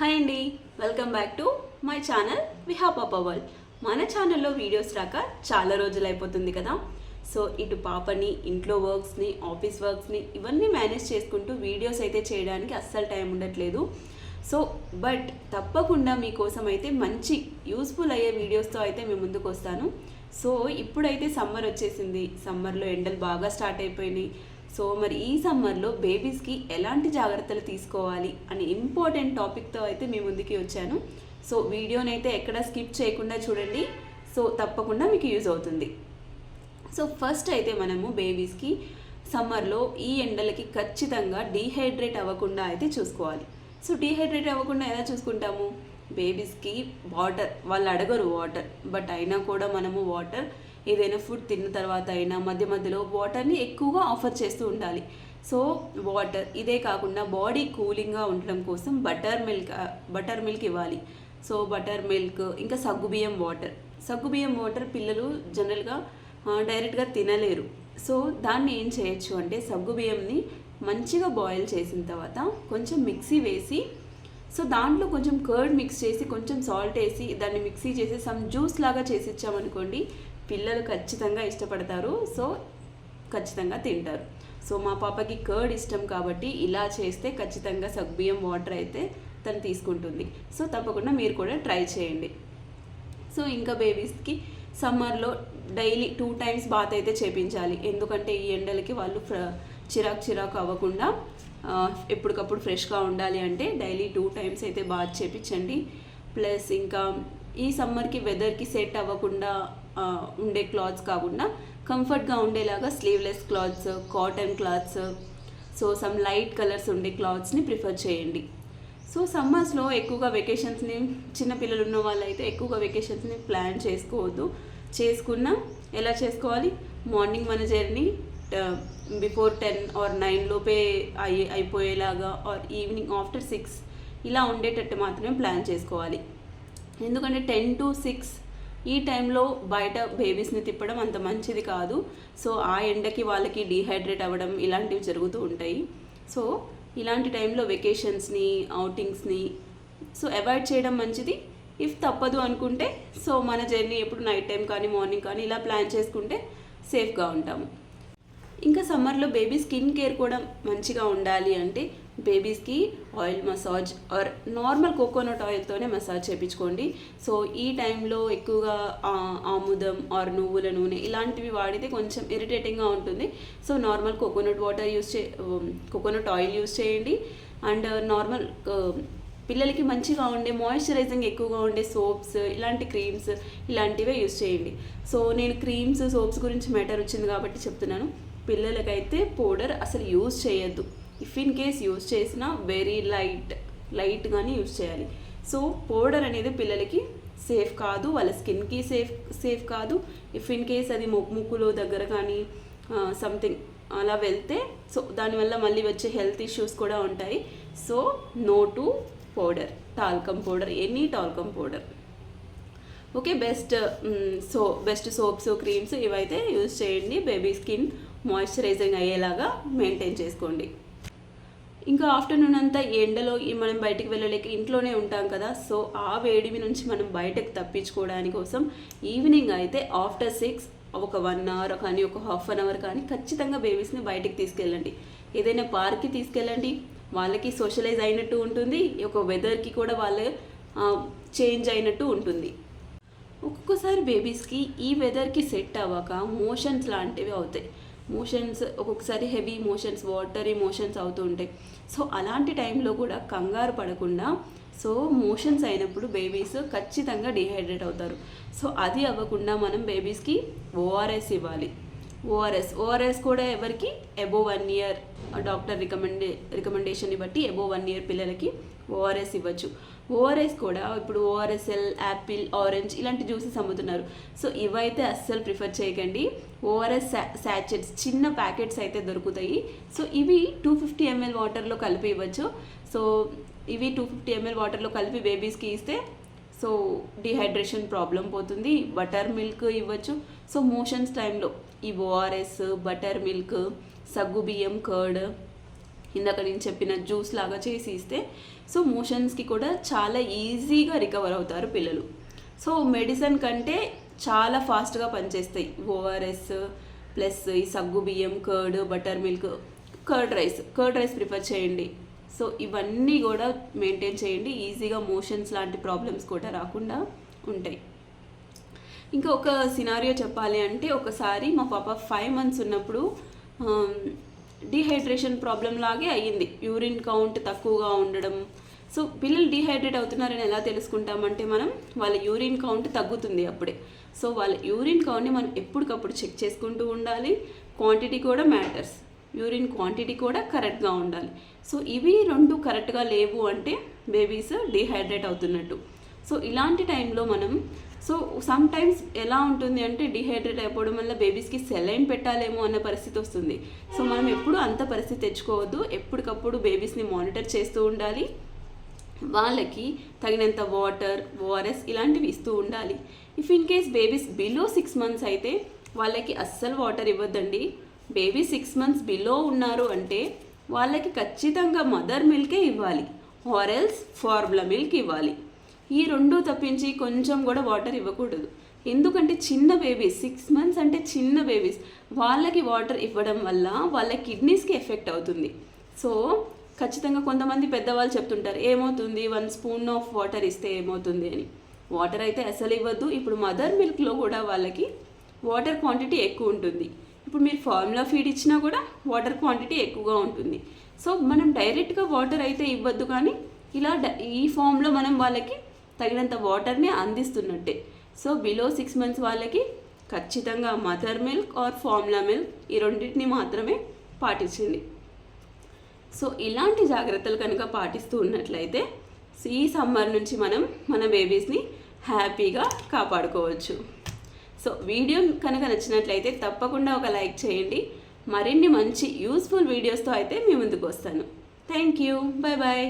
Hi అండి. Welcome back to my channel విహాపా world. మన ఛానల్లో వీడియోస్ రాక చాలా రోజులు అయిపోతుంది కదా. సో ఇటు పాపని ఇంట్లో వర్క్స్ని ఆఫీస్ వర్క్స్ని ఇవన్నీ మేనేజ్ చేసుకుంటూ వీడియోస్ అయితే చేయడానికి అస్సలు టైం ఉండట్లేదు. సో బట్ తప్పకుండా మీకోసం అయితే మంచి యూస్ఫుల్ అయ్యే వీడియోస్తో అయితే మేము ముందుకు వస్తాను. సో ఇప్పుడైతే సమ్మర్ వచ్చేసింది. సమ్మర్లో ఎండలు బాగా స్టార్ట్ అయిపోయినాయి. సో మరి ఈ సమ్మర్లో బేబీస్కి ఎలాంటి జాగ్రత్తలు తీసుకోవాలి అని ఇంపార్టెంట్ టాపిక్తో అయితే మీ ముందుకి వచ్చాను. సో వీడియోని అయితే ఎక్కడ స్కిప్ చేయకుండా చూడండి. సో తప్పకుండా మీకు యూజ్ అవుతుంది. సో ఫస్ట్ అయితే మనము బేబీస్కి సమ్మర్లో ఈ ఎండలకి ఖచ్చితంగా డీహైడ్రేట్ అవ్వకుండా అయితే చూసుకోవాలి. సో డీహైడ్రేట్ అవ్వకుండా ఎలా చూసుకుంటాము? బేబీస్కి వాటర్ వాళ్ళు అడగరు వాటర్ బట్ అయినా కూడా మనము వాటర్ ఏదైనా ఫుడ్ తిన్న తర్వాత అయినా మధ్య మధ్యలో వాటర్ని ఎక్కువగా ఆఫర్ చేస్తూ ఉండాలి. సో వాటర్ ఇదే కాకుండా బాడీ కూలింగ్గా ఉండడం కోసం బటర్ మిల్క్ బటర్ మిల్క్ ఇవ్వాలి. సో బటర్ మిల్క్ ఇంకా సగ్గుబియ్యం వాటర్ సగ్గుబియ్యం వాటర్ పిల్లలు జనరల్గా డైరెక్ట్గా uh, తినలేరు. సో దాన్ని ఏం చేయొచ్చు అంటే సగ్గుబియ్యంని మంచిగా బాయిల్ చేసిన తర్వాత కొంచెం మిక్సీ వేసి సో దాంట్లో కొంచెం కర్డ్ మిక్స్ చేసి కొంచెం సాల్ట్ వేసి దాన్ని మిక్సీ చేసి సమ్ జ్యూస్ లాగా చేసి ఇచ్చామనుకోండి పిల్లలు ఖచ్చితంగా ఇష్టపడతారు. సో ఖచ్చితంగా తింటారు. సో మా పాపకి కర్డ్ ఇష్టం కాబట్టి ఇలా చేస్తే ఖచ్చితంగా సగ్బియ్యం వాటర్ అయితే తను తీసుకుంటుంది. సో తప్పకుండా మీరు కూడా ట్రై చేయండి. సో ఇంకా బేబీస్కి సమ్మర్లో డైలీ టూ టైమ్స్ బాత్ అయితే చేపించాలి. ఎందుకంటే ఈ ఎండలకి వాళ్ళు ఫ్ర చిరాకు చిరాకు అవ్వకుండా ఎప్పటికప్పుడు ఫ్రెష్గా ఉండాలి అంటే డైలీ టూ టైమ్స్ అయితే బాత్ చేపించండి. ప్లస్ ఇంకా ఈ సమ్మర్కి వెదర్కి సెట్ అవ్వకుండా ఉండే క్లాత్స్ కాకుండా కంఫర్ట్గా ఉండేలాగా sleeveless clothes cotton clothes so some light colours ఉండే క్లాత్స్ని ప్రిఫర్ చేయండి. సో సమ్మర్స్లో ఎక్కువగా వెకేషన్స్ని చిన్నపిల్లలు ఉన్న వాళ్ళైతే ఎక్కువగా వెకేషన్స్ని ప్లాన్ చేసుకోవద్దు. చేసుకున్నా ఎలా చేసుకోవాలి? మార్నింగ్ మన journey before ten or nine లోపే అయి అయిపోయేలాగా ఆర్ ఈవినింగ్ ఆఫ్టర్ సిక్స్ ఇలా ఉండేటట్టు మాత్రమే ప్లాన్ చేసుకోవాలి. ఎందుకంటే టెన్ టు సిక్స్ ఈ టైంలో బయట బేబీస్ని తిప్పడం అంత మంచిది కాదు. సో ఆ ఎండకి వాళ్ళకి డీహైడ్రేట్ అవ్వడం ఇలాంటివి జరుగుతూ ఉంటాయి. సో ఇలాంటి టైంలో వెకేషన్స్ని అవుటింగ్స్ని సో అవాయిడ్ చేయడం మంచిది. ఇఫ్ తప్పదు అనుకుంటే సో మన జర్నీ ఎప్పుడు నైట్ టైం కానీ మార్నింగ్ కానీ ఇలా ప్లాన్ చేసుకుంటే సేఫ్గా ఉంటాము. ఇంకా సమ్మర్లో బేబీ స్కిన్ కేర్ కూడా మంచిగా ఉండాలి అంటే బేబీస్కి oil massage or normal coconut ఆయిల్తోనే massage చేయించుకోండి సో ఈ టైంలో ఎక్కువగా ఆముదం ఆర్ నువ్వుల నూనె ఇలాంటివి వాడితే కొంచెం ఇరిటేటింగ్గా ఉంటుంది. So normal coconut water use చే కోకోనట్ ఆయిల్ యూస్ చేయండి. అండ్ నార్మల్ uh, um, పిల్లలకి మంచిగా ఉండే మాయిశ్చరైజింగ్ ఎక్కువగా ఉండే సోప్స్ ఇలాంటి క్రీమ్స్ ఇలాంటివే యూస్ చేయండి. సో నేను క్రీమ్స్ సోప్స్ గురించి మ్యాటర్ వచ్చింది కాబట్టి చెప్తున్నాను. పిల్లలకైతే పౌడర్ అసలు యూజ్ చేయొద్దు. ఇఫ్ ఇన్ కేస్ యూజ్ చేసినా వెరీ లైట్ లైట్గానే యూజ్ చేయాలి. సో పౌడర్ అనేది పిల్లలకి సేఫ్ కాదు వాళ్ళ స్కిన్కి సేఫ్ సేఫ్ కాదు. ఇఫ్ ఇన్ కేస్ అది ము- ముక్కులో దగ్గర కానీ సంథింగ్ అలా వెళ్తే సో దానివల్ల మళ్ళీ వచ్చే హెల్త్ ఇష్యూస్ కూడా ఉంటాయి. So no to powder talcum powder any talcum powder okay best so best soaps creams ఇవైతే యూజ్ చేయండి. బేబీ స్కిన్ మాయిశ్చరైజింగ్ అయ్యేలాగా మెయింటైన్ చేసుకోండి. ఇంకా ఆఫ్టర్నూన్ అంతా ఎండలో మనం బయటికి వెళ్ళలేక ఇంట్లోనే ఉంటాం కదా. సో ఆ వేడిమి నుంచి మనం బయటకు తప్పించుకోవడానికి కోసం ఈవినింగ్ అయితే ఆఫ్టర్ సిక్స్ ఒక వన్ అవర్ కానీ ఒక హాఫ్ అన్ అవర్ కానీ ఖచ్చితంగా బేబీస్ని బయటికి తీసుకెళ్ళండి. ఏదైనా పార్క్కి తీసుకెళ్ళండి. వాళ్ళకి సోషలైజ్ అయినట్టు ఉంటుంది. ఒక వెదర్కి కూడా వాళ్ళు చేంజ్ అయినట్టు ఉంటుంది. ఒక్కొక్కసారి బేబీస్కి ఈ వెదర్కి సెట్ అవ్వక మోషన్స్ లాంటివి అవుతాయి. మోషన్స్ ఒక్కొక్కసారి హెవీ మోషన్స్ వాటరీ మోషన్స్ అవుతూ ఉంటాయి. సో అలాంటి టైంలో కూడా కంగారు పడకుండా సో మోషన్స్ అయినప్పుడు బేబీస్ ఖచ్చితంగా డిహైడ్రేట్ అవుతారు. సో అది అవ్వకుండా మనం బేబీస్కి ఓఆర్ఎస్ ఇవ్వాలి. ఓఆర్ఎస్ ఓఆర్ఎస్ కూడా ఎవరికి? Above one year doctor recommend రికమెండేషన్ని బట్టి అబోవ్ వన్ ఇయర్ పిల్లలకి ఓఆర్ఎస్ ఇవ్వచ్చు. ఓఆర్ఎస్ కూడా ఇప్పుడు ఓఆర్ఎస్ఎల్ యాపిల్ ఆరెంజ్ ఇలాంటి జ్యూసెస్ అమ్ముతున్నారు. సో ఇవైతే అస్సలు ప్రిఫర్ చేయకండి. ఓఆర్ఎస్ శాచెట్స్ చిన్న ప్యాకెట్స్ అయితే దొరుకుతాయి. సో ఇవి టూ ఫిఫ్టీ ఎంఎల్ వాటర్లో కలిపి ఇవ్వచ్చు. సో ఇవి టూ ఫిఫ్టీ ఎంఎల్ వాటర్లో కలిపి బేబీస్కి ఇస్తే సో డిహైడ్రేషన్ ప్రాబ్లం పోతుంది. బటర్ మిల్క్ ఇవ్వచ్చు. సో మోషన్స్ టైంలో ఈ ఓఆర్ఎస్ బటర్ మిల్క్ సగ్గు బియ్యం కర్డ్ ఇందాక నేను చెప్పిన జ్యూస్ లాగా చేసి ఇస్తే సో మోషన్స్కి కూడా చాలా ఈజీగా రికవర్ అవుతారు పిల్లలు. సో మెడిసిన్ కంటే చాలా ఫాస్ట్గా పనిచేస్తాయి. ఓఆర్ఎస్ ప్లస్ ఈ సగ్గు బియ్యం curd butter milk curd rice curd rice prefer చేయండి. సో ఇవన్నీ కూడా మెయింటైన్ చేయండి. ఈజీగా మోషన్స్ లాంటి ప్రాబ్లమ్స్ కూడా రాకుండా ఉంటాయి. ఇంకా ఒక సినారియో చెప్పాలి అంటే ఒకసారి మా పాప ఫైవ్ మంత్స్ ఉన్నప్పుడు డీహైడ్రేషన్ ప్రాబ్లం లాగే అయ్యింది. యూరిన్ కౌంట్ తక్కువగా ఉండడం. సో పిల్లలు డీహైడ్రేట్ అవుతున్నారని ఎలా తెలుసుకుంటామంటే మనం వాళ్ళ యూరిన్ కౌంట్ తగ్గుతుంది అప్పుడే. సో వాళ్ళ యూరిన్ కౌంట్ని మనం ఎప్పటికప్పుడు చెక్ చేసుకుంటూ ఉండాలి. క్వాంటిటీ కూడా మ్యాటర్స్. యూరిన్ క్వాంటిటీ కూడా కరెక్ట్గా ఉండాలి. సో ఇవి రెండు కరెక్ట్గా లేవు అంటే బేబీస్ డీహైడ్రేట్ అవుతున్నట్టు. సో ఇలాంటి టైంలో మనం సో సమ్ టైమ్స్ ఎలా ఉంటుంది అంటే డిహైడ్రేట్ అయిపోవడం వల్ల బేబీస్కి సెలైన్ పెట్టాలేమో అన్న పరిస్థితి వస్తుంది. సో మనం ఎప్పుడు అంత పరిస్థితి తెచ్చుకోవద్దు. ఎప్పటికప్పుడు బేబీస్ని మానిటర్ చేస్తూ ఉండాలి. వాళ్ళకి తగినంత వాటర్ ఓఆర్ఎస్ ఇలాంటివి ఇస్తూ ఉండాలి. If in case babies below six months అయితే వాళ్ళకి అస్సలు వాటర్ ఇవ్వద్దండి. బేబీ సిక్స్ మంత్స్ బిలో ఉన్నారు అంటే వాళ్ళకి ఖచ్చితంగా మదర్ మిల్కే ఇవ్వాలి. ఆరెల్స్ ఫార్ములా మిల్క్ ఇవ్వాలి. ఈ రెండు తప్పించి కొంచెం కూడా వాటర్ ఇవ్వకూడదు. ఎందుకంటే చిన్న బేబీస్ సిక్స్ మంత్స్ అంటే చిన్న బేబీస్ వాళ్ళకి వాటర్ ఇవ్వడం వల్ల వాళ్ళ కిడ్నీస్కి ఎఫెక్ట్ అవుతుంది. సో ఖచ్చితంగా కొంతమంది పెద్దవాళ్ళు చెప్తుంటారు ఏమవుతుంది? వన్ స్పూన్ ఆఫ్ వాటర్ ఇస్తే ఏమవుతుంది? అని. వాటర్ అయితే అసలు ఇవ్వద్దు. ఇప్పుడు మదర్ మిల్క్లో కూడా వాళ్ళకి వాటర్ క్వాంటిటీ ఎక్కువ ఉంటుంది. ఇప్పుడు మీరు ఫార్ములా ఫీడ్ ఇచ్చినా కూడా వాటర్ క్వాంటిటీ ఎక్కువగా ఉంటుంది. సో మనం డైరెక్ట్గా వాటర్ అయితే ఇవ్వద్దు కానీ ఇలా ఈ ఫామ్లో మనం వాళ్ళకి తగినంత వాటర్ని అందిస్తున్నట్టే. సో బిలో సిక్స్ మంత్స్ వాళ్ళకి ఖచ్చితంగా mother milk or formula milk ఈ రెండింటిని మాత్రమే పాటించండి. సో ఇలాంటి జాగ్రత్తలు కనుక పాటిస్తూ ఉన్నట్లయితే ఈ సమ్మర్ నుంచి మనం మన బేబీస్ని హ్యాపీగా కాపాడుకోవచ్చు. సో వీడియో కనుక నచ్చినట్లయితే తప్పకుండా ఒక లైక్ చేయండి. మరిన్ని మంచి యూస్ఫుల్ వీడియోస్తో అయితే మీ ముందుకు వస్తాను. Thank you bye bye